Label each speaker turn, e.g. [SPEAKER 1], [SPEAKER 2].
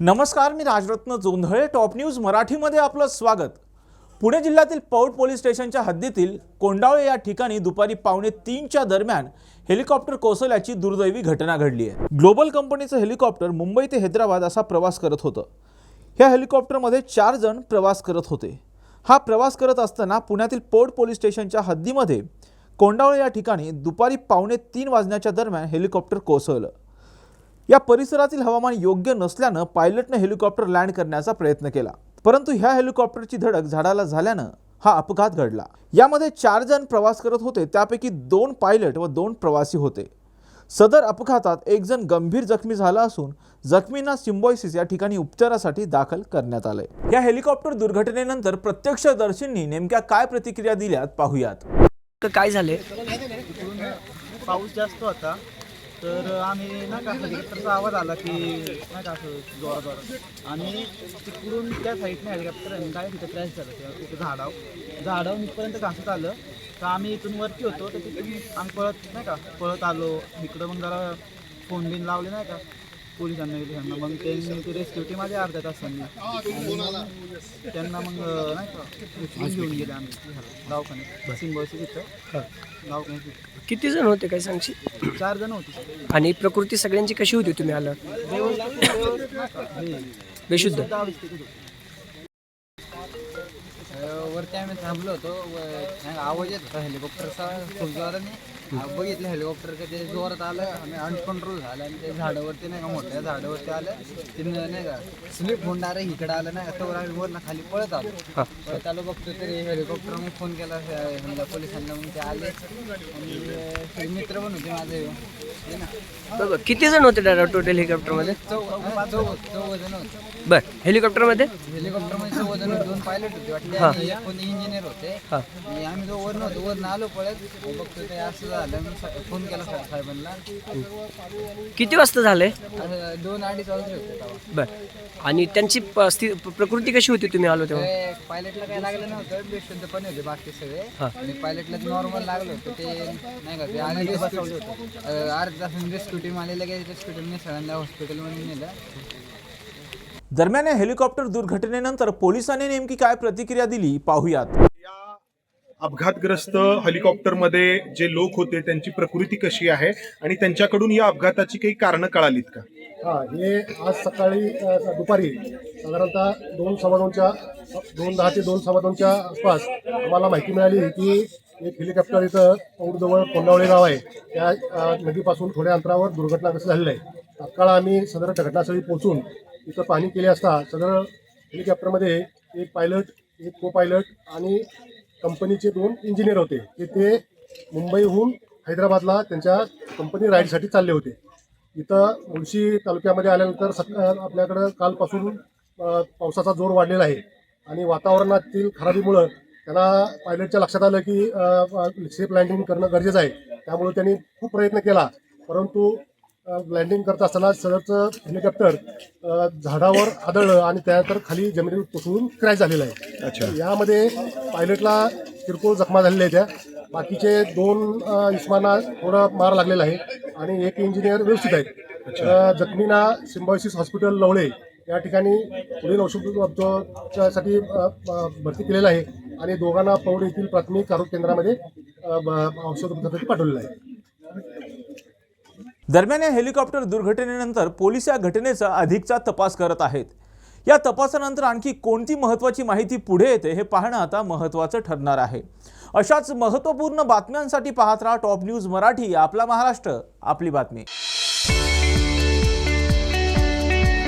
[SPEAKER 1] नमस्कार मी Rajratna Jondhale. Top news मराठीमध्ये आपलं स्वागत. पुणे जिल्ह्यातील पौड पोलीस स्टेशनच्या हद्दीतील कोंडावळे या ठिकाणी दुपारी पावणे तीनच्या दरम्यान हेलिकॉप्टर कोसळल्याची दुर्दैवी घटना घडली आहे. ग्लोबल कंपनीचं हेलिकॉप्टर मुंबई ते हैदराबाद असा प्रवास करत होतं. ह्या हेलिकॉप्टरमध्ये चार जण प्रवास करत होते. हा प्रवास करत असताना पुण्यातील पौड पोलीस स्टेशनच्या हद्दीमध्ये कोंडावळे या ठिकाणी दुपारी पावणे तीन वाजण्याच्या दरम्यान हेलिकॉप्टर कोसळलं. या परिसरातील हवामान योग्य नसल्यानं पायलटनं हेलिकॉप्टर लँड करण्याचा प्रयत्न केला. परंतु ह्या हेलिकॉप्टरची धडक झाडाला झाल्यानं हा अपघात घडला. यामध्ये चार जण प्रवास करत होते त्यापैकी दोन पायलट व दोन प्रवासी होते. सदर अपघातात एक जण गंभीर जखमी झाला असून जखमींना सिम्बॉयसिस या ठिकाणी उपचारासाठी दाखल करण्यात आलंय. या हेलिकॉप्टर दुर्घटनेनंतर प्रत्यक्षदर्शींनी नेमक्या काय प्रतिक्रिया दिल्यात पाहूयात.
[SPEAKER 2] काय झाले
[SPEAKER 3] पाऊस जास्त होता. तर आम्ही नाही का हेलिकॉप्टरचा आवाज आला की नाही का असं जोरा जोरात. आणि तिकडून त्या साईडने हेलिकॉप्टर काय तिथं क्रॅश झालं त्या तिथं झाडाव. इथपर्यंत घासत आलं तर आम्ही इथून वरती होतो तर तिथून आम्ही पळत नाही का पळत आलो. इकडं मग जरा फोन बिन लावले नाही का. पोलिसांना बिलिसांना मग त्यांनी ते रेस्क्यू टीम आली अर्ध्या तासांनी. आणि त्यांना मग नाही का उचलून घेऊन गेले आम्ही दवाखान्यात. सिम्बॉयचं तिथं दवाखान्यात
[SPEAKER 2] किती जण होते काय सांगशील
[SPEAKER 3] चार जण होते
[SPEAKER 2] आणि प्रकृती सगळ्यांची कशी होती तुम्ही आला? बेशुद्ध.
[SPEAKER 3] वरती आम्ही थांबलो होतो. व- नाही, आवाज येत होता हेलिकॉप्टरचा आ, बघितलं हेलिकॉप्टर का ते जोरात आलं आम्ही अनकंट्रोल झालं आणि ते झाडावरती नाही का मोठ्या झाडावरती आलं ते न- नाही का स्लिप डायरेक्ट इकडे आलं नाही तर आम्ही वरनं खाली पळत आलो. पळत आलो बघतो तरी हेलिकॉप्टर मग फोन केला ह्यांना पोलिसांना मग ते आले. आणि मित्र पण होते माझे. हे ना.
[SPEAKER 2] किती जण होते दादा टोटल हेलिकॉप्टरमध्ये
[SPEAKER 3] चौघ जण होते.
[SPEAKER 2] बर हेलिकॉप्टरमध्ये
[SPEAKER 3] हेलिकॉप्टरमध्ये चौघ जण दोन पायलट होते. वाटते आणि कोणी इंजिनियर होते. आणि आम्ही जो वरनं होतो वरनं आलो पळत. बघतो ते असं झालं मी सा- फोन केला सर साहेबांना.
[SPEAKER 2] किती वाजता झाले?
[SPEAKER 3] असं दोन अडीच वाजले होते तेव्हा.
[SPEAKER 2] बर. आणि त्यांची प- स्थि- प्रकृती कशी होती तुम्ही आलो तेव्हा?
[SPEAKER 3] ते पायलटला काय लागलं नव्हतं बेशुद्ध पण होते बाकी सगळे.
[SPEAKER 2] हा.
[SPEAKER 3] आणि पायलटला नॉर्मल लागलं होतं ते नाही का ते आले बसवले होते. अर्धा तास रेस्क्यू टीम आलेलं काय रेस्क्यू टीमने सगळ्यांना हॉस्पिटलमध्ये नेलं.
[SPEAKER 1] दरम्यान या हेलिकॉप्टर दुर्घटनेनंतर पोलिसांनी नेमकी काय प्रतिक्रिया दिली पाहूयात.
[SPEAKER 4] या अपघातग्रस्त हेलिकॉप्टरमध्ये जे लोक होते त्यांची प्रकृती कशी आहे आणि त्यांच्याकडून या अपघाताची काही कारणं कळालीत का?
[SPEAKER 5] हा हे आज सकाळी अ, दुपारी साधारणतः दोन सव्वा दोनच्या दोन दहा ते दोन सव्वा दोनच्या आसपास आम्हाला माहिती मिळाली की एक हेलिकॉप्टर इथं पौडजवळ कोंडावळे गाव आहे. त्या अ, नदीपासून थोड्या अंतरावर दुर्घटनाग्रस्त झालेलं आहे. तात्काळ आम्ही सदर घटनास्थळी पोहोचून इथं पाहणी केली असता सदर हेलिकॉप्टरमध्ये एक पायलट एक को पायलट आणि कंपनीचे दोन इंजिनियर होते. की ते मुंबईहून हैदराबादला त्यांच्या कंपनी राईडसाठी चालले होते. इथं मुळशी तालुक्यामध्ये आल्यानंतर सक आपल्याकडं कालपासून पावसाचा जोर वाढलेला आहे. आणि वातावरणातील खराबीमुळं त्यांना पायलटच्या लक्षात आलं की सेफ लँडिंग करणं गरजेचं आहे. त्यामुळे त्यांनी खूप प्रयत्न केला. परंतु लँडिंग करत असताना सदरचं हेलिकॉप्टर झाडावर आदळलं आणि त्यानंतर खाली जमिनीवर कोसळून क्रॅश झालेलं आहे.
[SPEAKER 4] अच्छा.
[SPEAKER 5] यामध्ये पायलटला किरकोळ जखमा झालेल्या आहेत. त्या बाकीचे दोन इस्मांना थोडा मार लागलेला आहे आणि एक इंजिनियर व्यवस्थित आहेत. जखमींना सिम्बॉयसिस हॉस्पिटल लवळे या ठिकाणी पुढील औषधोपचारासाठी भरती केलेलं आहे आणि दोघांना पौड येथील प्राथमिक आरोग्य केंद्रामध्ये औषधोपचारासाठी पाठवलेलं आहे.
[SPEAKER 1] दरम्यान या हेलिकॉप्टर दुर्घटनेनंतर पोलीस या घटनेचा अधिकचा तपास करत आहेत. या तपासानंतर आणखी कोणती महत्त्वाची माहिती पुढे येते हे पाहणं आता महत्त्वाचं ठरणार आहे. अशाच महत्त्वपूर्ण बातम्यांसाठी पाहत राहा टॉप न्यूज मराठी आपला महाराष्ट्र आपली बातमी.